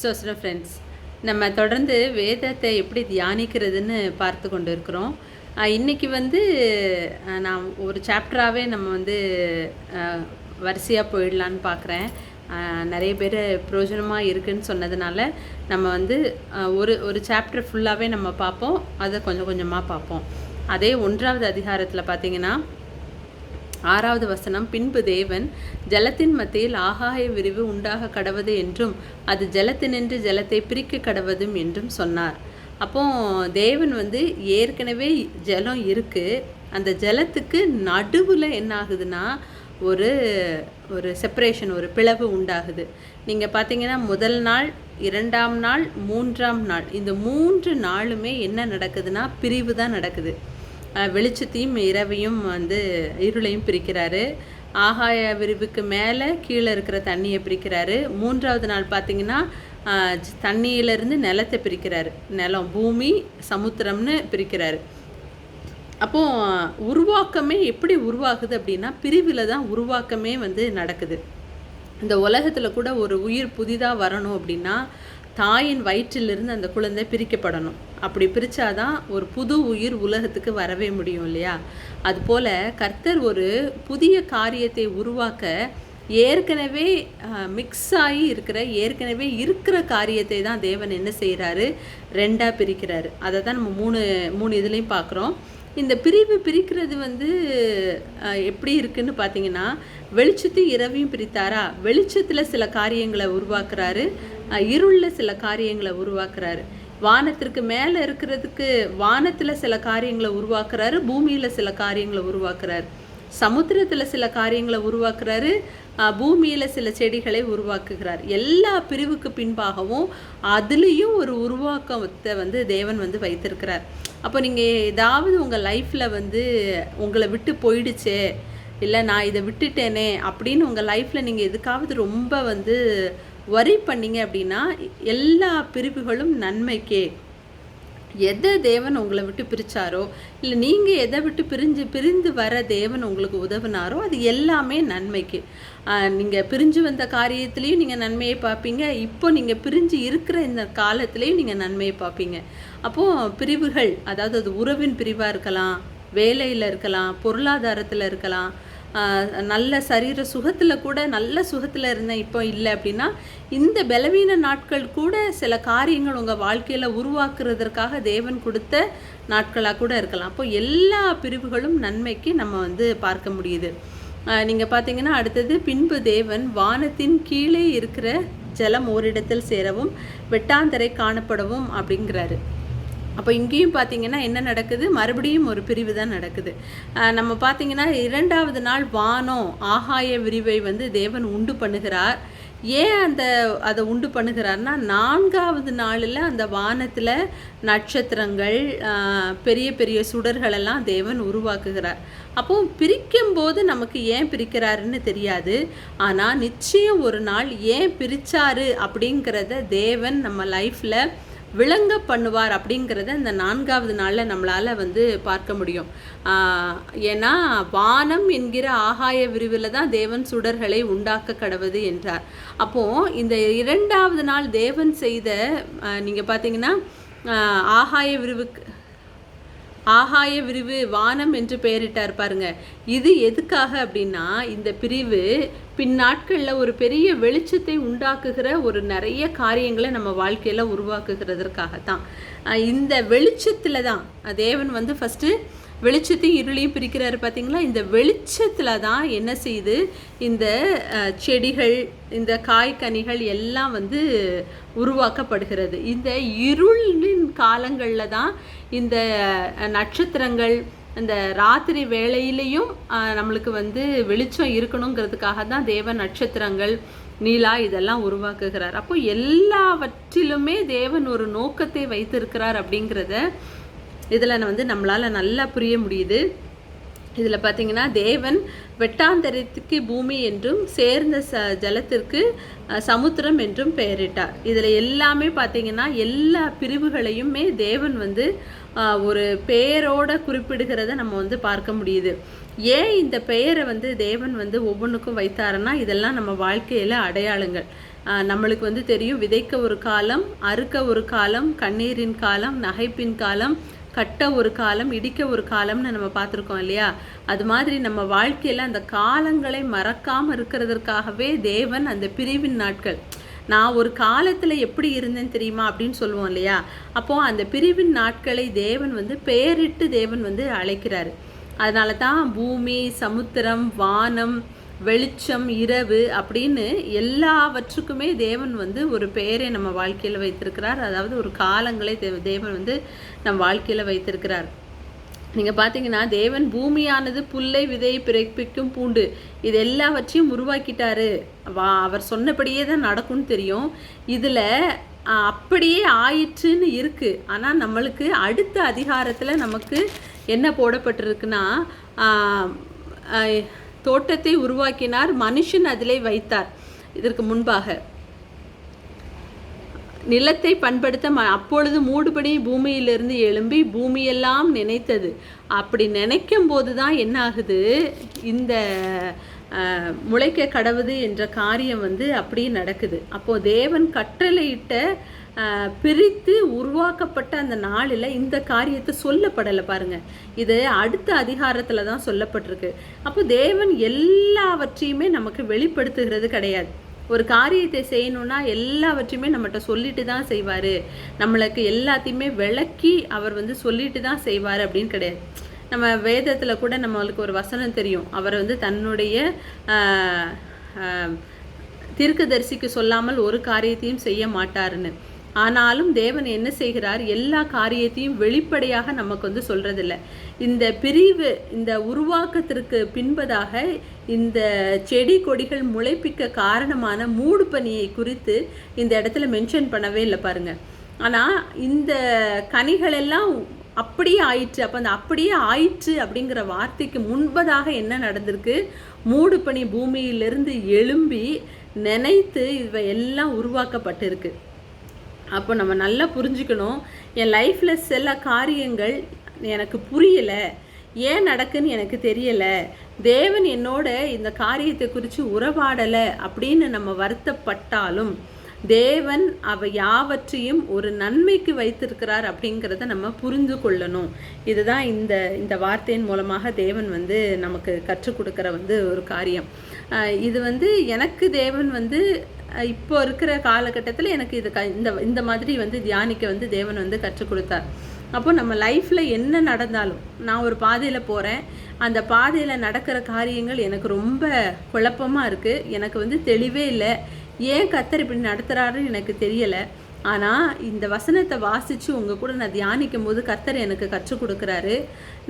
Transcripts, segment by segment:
சோசன friends நம்ம தொடர்ந்து வேதத்தை எப்படி தியானிக்கிறதுன்னு பார்த்து கொண்டு இருக்கிறோம் இன்றைக்கி வந்து நான் ஒரு சாப்டராகவே நம்ம வந்து வரிசையாக போயிடலான்னு பார்க்குறேன். நிறைய பேர் பிரயோஜனமாக இருக்குதுன்னு சொன்னதுனால நம்ம வந்து ஒரு ஒரு சாப்டர் ஃபுல்லாகவே நம்ம பார்ப்போம். அதை கொஞ்சம் கொஞ்சமாக பார்ப்போம். அதே ஒன்றாவது அதிகாரத்தில் பார்த்தீங்கன்னா ஆறாவது வசனம் பின்பு தேவன் ஜலத்தின் மத்தியில் ஆகாய விரிவு உண்டாக கடவது என்றும் அது ஜலத்தினின்று ஜலத்தை பிரிக்க கடவதும் என்றும் சொன்னார். அப்போ தேவன் வந்து ஏற்கனவே ஜலம் இருக்குது அந்த ஜலத்துக்கு நடுவில் என்ன ஆகுதுன்னா ஒரு ஒரு செப்பரேஷன் ஒரு பிளவு உண்டாகுது. நீங்கள் பார்த்தீங்கன்னா முதல் நாள் இரண்டாம் நாள் மூன்றாம் நாள் இந்த மூன்று நாளுமே என்ன நடக்குதுன்னா பிரிவு தான் நடக்குது. வெளிச்சத்தையும் இரவையும் வந்து இருளையும் பிரிக்கிறாரு. ஆகாய விரிவுக்கு மேலே கீழே இருக்கிற தண்ணியை பிரிக்கிறாரு. மூன்றாவது நாள் பார்த்தீங்கன்னா அஹ் தண்ணியிலிருந்து நிலத்தை பிரிக்கிறாரு. நிலம் பூமி சமுத்திரம்னு பிரிக்கிறாரு. அப்போ உருவாக்கமே எப்படி உருவாகுது அப்படின்னா பிரிவில் தான் உருவாக்கமே வந்து நடக்குது. இந்த உலகத்தில் கூட ஒரு உயிர் புதிதாக வரணும் அப்படின்னா தாயின் வயிற்றிலிருந்து அந்த குழந்தை பிரிக்கப்படணும். அப்படி பிரித்தாதான் ஒரு புது உயிர் உலகத்துக்கு வரவே முடியும் இல்லையா? அதுபோல் கர்த்தர் ஒரு புதிய காரியத்தை உருவாக்க ஏற்கனவே மிக்ஸ் ஆகி இருக்கிற ஏற்கனவே இருக்கிற காரியத்தை தான் தேவன் என்ன செய்கிறாரு ரெண்டாக பிரிக்கிறாரு. அதை தான் நம்ம மூணு மூணு இதுலேயும் பார்க்குறோம் இந்த பிரிவு பிரிக்கிறது வந்து எப்படி இருக்குன்னு பார்த்தீங்கன்னா வெளிச்சத்தையும் இரவையும் பிரித்தாரா? வெளிச்சத்தில் சில காரியங்களை உருவாக்குறாரு. இருளில் சில காரியங்களை உருவாக்குறாரு. வானத்திற்கு மேலே இருக்கிறதுக்கு வானத்தில் சில காரியங்களை உருவாக்குறாரு பூமியில் சில காரியங்களை உருவாக்குறாரு. சமுத்திரத்தில் சில காரியங்களை உருவாக்குறாரு பூமியில் சில செடிகளை உருவாக்குகிறார். எல்லா பிரிவுக்கு பின்பாகவும் அதுலேயும் ஒரு உருவாக்கத்தை வந்து தேவன் வந்து வைத்திருக்கிறார். அப்போ நீங்கள் ஏதாவது உங்கள் லைஃப்பில் வந்து உங்களை விட்டு போயிடுச்சே இல்லை நான் இதை விட்டுட்டேனே அப்படின்னு உங்கள் லைஃப்பில் நீங்கள் எதுக்காவது ரொம்ப வந்து வரி பண்ணீங்க அப்படின்னா எல்லா பிரிவுகளும் நன்மைக்கே. எதை தேவன் உங்களை விட்டு பிரிச்சாரோ இல்லை நீங்கள் எதை விட்டு பிரிஞ்சு பிரிந்து வர தேவன் உங்களுக்கு உதவினாரோ அது எல்லாமே நன்மைக்கு. நீங்கள் பிரிஞ்சு வந்த காரியத்துலேயும் நீங்கள் நன்மையை பார்ப்பீங்க. இப்போ நீங்கள் பிரிஞ்சு இருக்கிற இந்த காலத்துலேயும் நீங்கள் நன்மையை பார்ப்பீங்க. அப்போது பிரிவுகள் அதாவது அது உறவின் பிரிவாக இருக்கலாம் வேலையில் இருக்கலாம் பொருளாதாரத்தில் இருக்கலாம் நல்ல சரீர சுகத்தில் கூட நல்ல சுகத்தில் இருந்தேன் இப்போ இல்லை அப்படின்னா இந்த பலவீன நாட்கள் கூட சில காரியங்கள் உங்கள் வாழ்க்கையில் உருவாக்குறதற்காக தேவன் கொடுத்த நாட்களாக கூட இருக்கலாம். அப்போ எல்லா பிரிவுகளும் நன்மைக்கு நம்ம வந்து பார்க்க முடியுது. நீங்கள் பார்த்தீங்கன்னா அடுத்தது பின்பு தேவன் வானத்தின் கீழே இருக்கிற ஜலம் ஓரிடத்தில் சேரவும் வெட்டாந்தரை காணப்படவும் அப்படிங்கிறாரு. அப்போ இங்கேயும் பார்த்தீங்கன்னா என்ன நடக்குது? மறுபடியும் ஒரு பிரிவு தான் நடக்குது. நம்ம பார்த்தீங்கன்னா இரண்டாவது நாள் வானம் ஆகாய விரிவை வந்து தேவன் உண்டு பண்ணுகிறார். ஏன் அந்த அதை உண்டு பண்ணுகிறார்னா நான்காவது நாளில் அந்த வானத்தில் நட்சத்திரங்கள் பெரிய பெரிய சுடர்களெல்லாம் தேவன் உருவாக்குகிறார். அப்போ பிரிக்கும் போது நமக்கு ஏன் பிரிக்கிறாருன்னு தெரியாது. ஆனால் நிச்சயம் ஒரு நாள் ஏன் பிரித்தாரு அப்படிங்கிறத தேவன் நம்ம லைஃப்பில் விளங்க பண்ணுவார் அப்படிங்கிறத இந்த நான்காவது நாளில் நம்மளால் வந்து பார்க்க முடியும். ஏன்னா வானம் என்கிற ஆகாய விரிவில் தான் தேவன் சுடர்களை உண்டாக்க கடவுது என்றார். அப்போது இந்த இரண்டாவது நாள் தேவன் செய்த நீங்கள் பார்த்தீங்கன்னா ஆகாய விரிவுக்கு ஆகாய விரிவு வானம் என்று பெயரிட்டார் பாருங்க. இது எதுக்காக அப்படின்னா இந்த பிரிவு பின்னாட்களில் ஒரு பெரிய வெளிச்சத்தை உண்டாக்குகிற ஒரு நிறைய காரியங்களை நம்ம வாழ்க்கையில் உருவாக்குகிறதற்காகத்தான். தான் இந்த வெளிச்சத்தில் தான் தேவன் வந்து ஃபஸ்ட்டு வெளிச்சத்தையும் இருளையும் பிரிக்கிறாரு பார்த்தீங்களா இந்த வெளிச்சத்தில் தான் என்ன செய்யுது இந்த செடிகள் இந்த காய்கனிகள் எல்லாம் வந்து உருவாக்கப்படுகிறது. இந்த இருளின் காலங்களில் தான் இந்த நட்சத்திரங்கள் இந்த ராத்திரி வேளையிலையும் நம்மளுக்கு வந்து வெளிச்சம் இருக்கணுங்கிறதுக்காக தான் தேவ நட்சத்திரங்கள் நீலா இதெல்லாம் உருவாக்குகிறார். அப்போ எல்லாவற்றிலுமே தேவன் ஒரு நோக்கத்தை வைத்திருக்கிறார் அப்படிங்கிறத இதில் வந்து நம்மளால் நல்லா புரிய முடியுது. இதில் பார்த்தீங்கன்னா தேவன் வெட்டாந்தரத்துக்கு பூமி என்றும் சேர்ந்த ச ஜலத்திற்கு அஹ், சமுத்திரம் என்றும் பெயரிட்டார். இதில் எல்லாமே பார்த்தீங்கன்னா எல்லா பிரிவுகளையுமே தேவன் வந்து ஒரு பெயரோட குறிப்பிடுகிறத நம்ம வந்து பார்க்க முடியுது. ஏன் இந்த பெயரை வந்து தேவன் வந்து ஒவ்வொன்றுக்கும் வைத்தாருன்னா இதெல்லாம் நம்ம வாழ்க்கையில் அடையாளங்கள். ஆஹ் நம்மளுக்கு வந்து தெரியும் விதைக்க ஒரு காலம் அறுக்க ஒரு காலம் கண்ணீரின் காலம் நகைப்பின் காலம் கட்ட ஒரு காலம் இடிக்க ஒரு காலம்னு நம்ம பார்த்துருக்கோம் இல்லையா? அது மாதிரி நம்ம வாழ்க்கையில் அந்த காலங்களை மறக்காமல் இருக்கிறதற்காகவே தேவன் அந்த பிரிவின் நாட்கள். நான் ஒரு காலத்தில் எப்படி இருந்தேன் தெரியுமா அப்படின்னு சொல்லுவோம் இல்லையா? அப்போது அந்த பிரிவின் நாட்களை தேவன் வந்து பெயரிட்டு தேவன் வந்து அழைக்கிறாரு. அதனால தான் பூமி சமுத்திரம் வானம் வெளிச்சம் இரவு அப்படின்னு எல்லாவற்றுக்குமே தேவன் வந்து ஒரு பெயரை நம்ம வாழ்க்கையில் வைத்திருக்கிறார். அதாவது ஒரு காலங்களை தேவ தேவன் வந்து நம் வாழ்க்கையில் வைத்திருக்கிறார். நீங்கள் பார்த்தீங்கன்னா தேவன் பூமியானது புல்லை விதையை பிறப்பிக்கும் பூண்டு. இது எல்லாவற்றையும் உருவாக்கிட்டாரு. வா அவர் சொன்னபடியே தான் நடக்கும்னு தெரியும். இதில் அப்படியே ஆயிற்றுன்னு இருக்குது ஆனால் நம்மளுக்கு அடுத்த அதிகாரத்தில் நமக்கு என்ன போடப்பட்டிருக்குன்னா தோட்டத்தை உருவாக்கினார் மனுஷன் அதிலே வைத்தார். இதற்கு முன்பாக நிலத்தை பண்படுத்த ம அப்பொழுது மூடுபடி பூமியிலிருந்து எழும்பி பூமியெல்லாம் நினைத்தது. அப்படி நினைக்கும் போது தான் என்ன ஆகுது இந்த முளைக்க கடவுது என்ற காரியம் வந்து அப்படியே நடக்குது. அப்போது தேவன் கட்டளையிட்ட பிரித்து உருவாக்கப்பட்ட அந்த நாளில் இந்த காரியத்தை சொல்லப்படலை பாருங்க. இது அடுத்த அதிகாரத்தில் தான் சொல்லப்பட்டிருக்கு. அப்போ தேவன் எல்லாவற்றையுமே நமக்கு வெளிப்படுத்துகிறது கிடையாது. ஒரு காரியத்தை செய்யணும்னா எல்லாவற்றையுமே நம்மகிட்ட சொல்லிட்டு தான் செய்வார். நம்மளுக்கு எல்லாத்தையுமே விளக்கி அவர் வந்து சொல்லிட்டு தான் செய்வார் அப்படின்னு கிடையாது. நம்ம வேதத்தில் கூட நம்மளுக்கு ஒரு வசனம் தெரியும். அவர் வந்து தன்னுடைய தீர்க்கதரிசிக்கு சொல்லாமல் ஒரு காரியத்தையும் செய்ய மாட்டாருன்னு. ஆனாலும் தேவன் என்ன செய்கிறார்? எல்லா காரியத்தையும் வெளிப்படையாக நமக்கு வந்து சொல்கிறதில்ல இந்த பிரிவு இந்த உருவாக்கத்திற்கு பின்பதாக இந்த செடி கொடிகள் முளைப்பிக்க காரணமான மூடு பணியை குறித்து இந்த இடத்துல மென்ஷன் பண்ணவே இல்லை பாருங்கள் ஆனால் இந்த கனிகள் எல்லாம் அப்படியே ஆயிற்று. அப்போ அந்த அப்படியே ஆயிற்று அப்படிங்கிற வார்த்தைக்கு முன்பதாக என்ன நடந்திருக்கு? மூடு பனி பூமியிலிருந்து எழும்பி நினைத்து இவை எல்லாம் உருவாக்கப்பட்டிருக்கு. அப்போ நம்ம நல்லா புரிஞ்சுக்கணும். என் லைஃப்பில் சில காரியங்கள் எனக்கு புரியலை. ஏன் நடக்குன்னு எனக்கு தெரியலை. தேவன் என்னோட இந்த காரியத்தை குறித்து உறவாடலை அப்படின்னு நம்ம வருத்தப்பட்டாலும் தேவன் அவ யாவற்றையும் ஒரு நன்மைக்கு வைத்திருக்கிறார் அப்படிங்கிறத நம்ம புரிந்து கொள்ளணும். இதுதான் இந்த இந்த வார்த்தையின் மூலமாக தேவன் வந்து நமக்கு கற்றுக் கொடுக்குற வந்து ஒரு காரியம். இது வந்து எனக்கு தேவன் வந்து இப்போ இருக்கிற காலகட்டத்தில் எனக்கு இது க இந்த இந்த மாதிரி வந்து தியானிக்க வந்து தேவன் வந்து கற்றுக் கொடுத்தார். அப்போ நம்ம லைஃப்பில் என்ன நடந்தாலும் நான் ஒரு பாதையில் போகிறேன் அந்த பாதையில் நடக்கிற காரியங்கள் எனக்கு ரொம்ப குழப்பமாக இருக்குது எனக்கு வந்து தெளிவே இல்லை. ஏன் கத்தர் இப்படி நடத்துகிறாருன்னு எனக்கு தெரியலை. ஆனால் இந்த வசனத்தை வாசித்து உங்கள் கூட நான் தியானிக்கும் போது கர்த்தர் எனக்கு கற்றுக் கொடுக்குறாரு.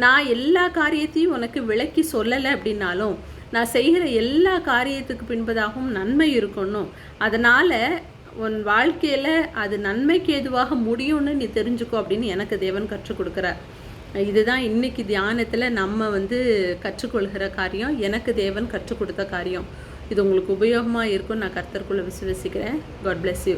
நான் எல்லா காரியத்தையும் உனக்கு விளக்கி சொல்லலை அப்படின்னாலும் நான் செய்கிற எல்லா காரியத்துக்கு பின்பதாகவும் நன்மை இருக்கணும். அதனால் உன் வாழ்க்கையில் அது நன்மைக்கு எதுவாக முடியும்னு நீ தெரிஞ்சுக்கோ அப்படின்னு எனக்கு தேவன் கற்றுக் கொடுக்குறார். இதுதான் இன்னைக்கு தியானத்தில் நம்ம வந்து கற்றுக்கொள்கிற காரியம் எனக்கு தேவன் கற்றுக் கொடுத்த காரியம். இது உங்களுக்கு உபயோகமாக இருக்கும்னு நான் கர்த்தருக்குள்ளே விசுவசிக்கிறேன். God bless you